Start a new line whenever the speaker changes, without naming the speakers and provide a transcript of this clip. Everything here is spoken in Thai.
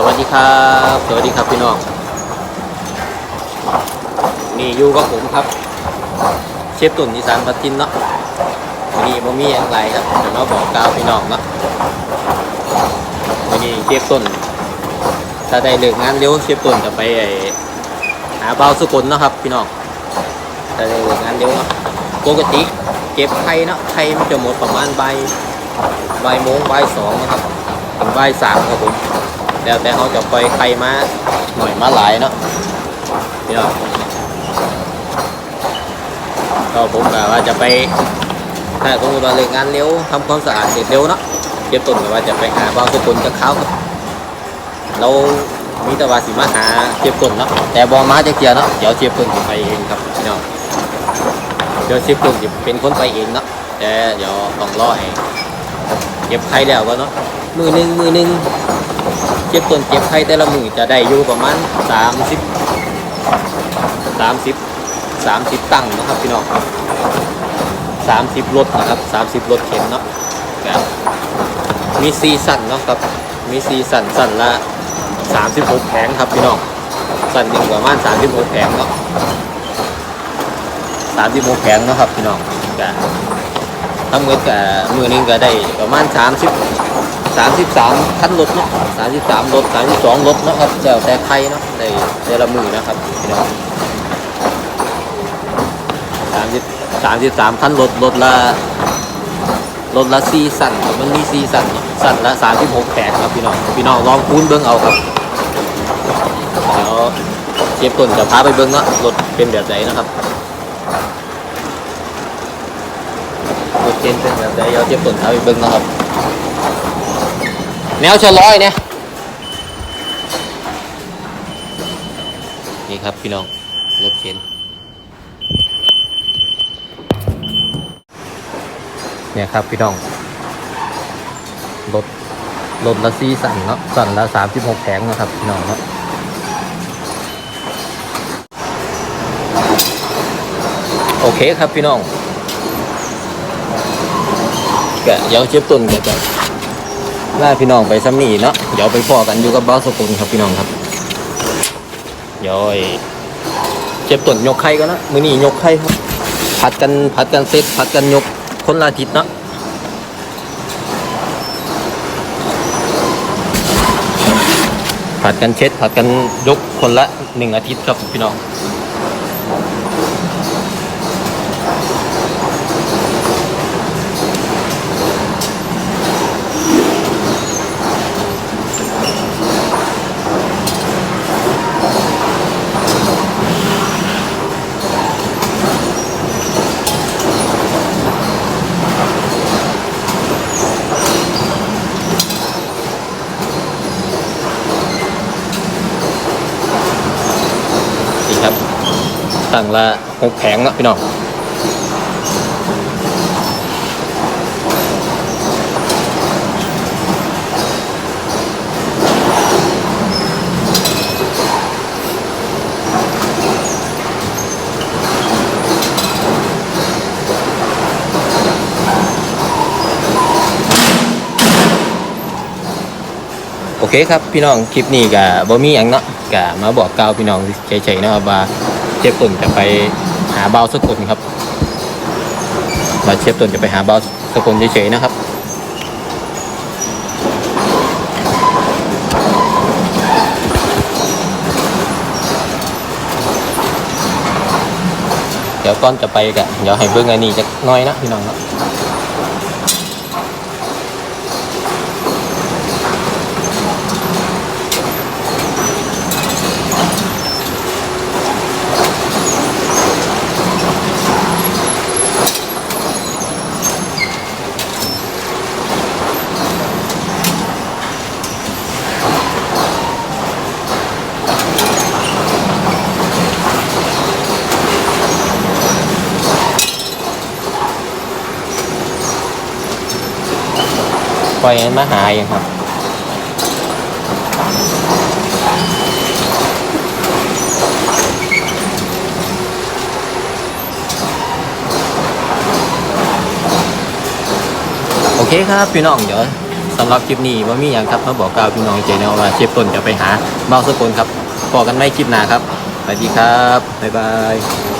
สวัสดีครับ สวัสดีครับพี่น้องนี่อยู่กับผมครับ เชฟตุ่นอีสานพัทินเนาะวันนี้บ่มีอย่างไรครับจะมาบอกกล่าวพี่น้องเนาะวันนี้เชฟตุ่นถ้าได้เลิกงานเร็วเชฟตุ่นจะไปหาเบาวสกุลเนาะครับ พี่น้องถ้าได้เลิกงานเร็วเนาะปกติเก็บไข่เนาะไข่มันจะหมดประมาณบ่ายบ่ายโมงบ่ายสองนะครับถึงบ่ายสามครับผม แล้วแต่เขาจะปล่อยไข่มาหน่อยมาหลายเนาะพี่น้องก็ผมกะว่าจะไปถ้าสมมติว่าเลิกงานเร็วทำความสะอาดเสร็จเร็วเนาะเก็บต้นก็ว่าจะไปหาบางสกุลกับเข้าครับเรามีแต่ว่าสิมาหาเจ็บต้นเนาะแต่บอมาจะเกียเนาะเดี๋ยวเจ็บต้นจะไปเองครับพี่น้องเดี๋ยวเจ็บต้นจะเป็นคนไปเองเนาะแต่เดี๋ยวต้องรอให้เก็บไข่แล้วก็เนาะมือหนึ่งมือหนึ่ง เก็บต้นเก็บไข่แต่ละมือจะได้อยู่ประมาณสามสิบสามสิบสามสิบตังค์นะครับพี่น้องสามสิบรถนะครับสามสิบรถเข็นเนาะครับมีซีสั่นเนาะครับมีซีสั่นสั่นละสามสิบหกแผงครับพี่น้องสั่นหนึ่งประมาณสามสิบหกแผงเนาะสามสิบหกแผงเนาะครับพี่น้องก็ทั้งหมดกับมือหนึงก็ได้ประมาณสามสิบ สามสิบสามคันรถเนาะสามสิบสามรถสามสิบสองรถเนาะครับเจ้าแต่ไทยเนาะในในละมือนะครับพี่น้องสามสิบสามสิบสามคันรถรถละรถละสีสั่นครับมันมีสีสั่นสั่นละสามสิบหกแผงครับพี่น้องพี่น้องลองคูณเบิ้งเอาครับเดี๋ยวเชฟต้นจะพาไปเบิ้งเนาะรถเป็นแบบไหนนะครับรถเจนเป็นแบบไหนเดี๋ยวเชฟต้นพาไปเบิ้งนะครับ แนวชะลอยเนี่ยนี่ครับพี่น้องรถเข็นเนี่ยครับพี่น้องรถรถละซีสั่นเนาะสั่นละสามสิบหกแผงนะครับพี่น้องเนาะโอเคครับพี่น้องแกะเดี๋ยวเจ็บต้นแกจะ ลาพี่น้องไปซ้ำนี่เนาะเดี๋ยวไปพอกันอยู่กับบ้าสกุลครับพี่น้องครับเดี๋ยวไอ้เจ็บต้นยกไข่ก็นะมือนี้ยกไข่ครับ ผัดกันผัดกันเซตผัดกันยกคนละอาทิตย์เนาะผัดกันเช็ดผัดกันยกคนละหนึ่งอาทิตย์ครับพี่น้อง ตั้งละหกแผงเนะพี่น้องโอเคครับพี่น้องคลิปนี้ก็บ่มีหยังเนาะก็มาบอกกล่าวพี่น้องเฉยๆนะครับว่า เชฟตุนจะไปหาเบาสกุลครับว่าเชฟตุนจะไปหาเบาสกุลเฉยๆนะครับเดี๋ยวก้อนจะไปกันเดี๋ยวให้เบิ่งอันนี้จะน้อยนะพี่น้องเนา ปล่อยให้มาหาเองครับโอเคครับพี่น้องเดี๋ยวสำหรับคลิปนี้ว่ามีอย่างครับมาบอกกล่าวพี่น้องใจแนวว่าเชฟต้นจะไปหาเบาสกุลครับพอกันไม่คลิปหน้าครับสวัสดีครับ บ๊ายบาย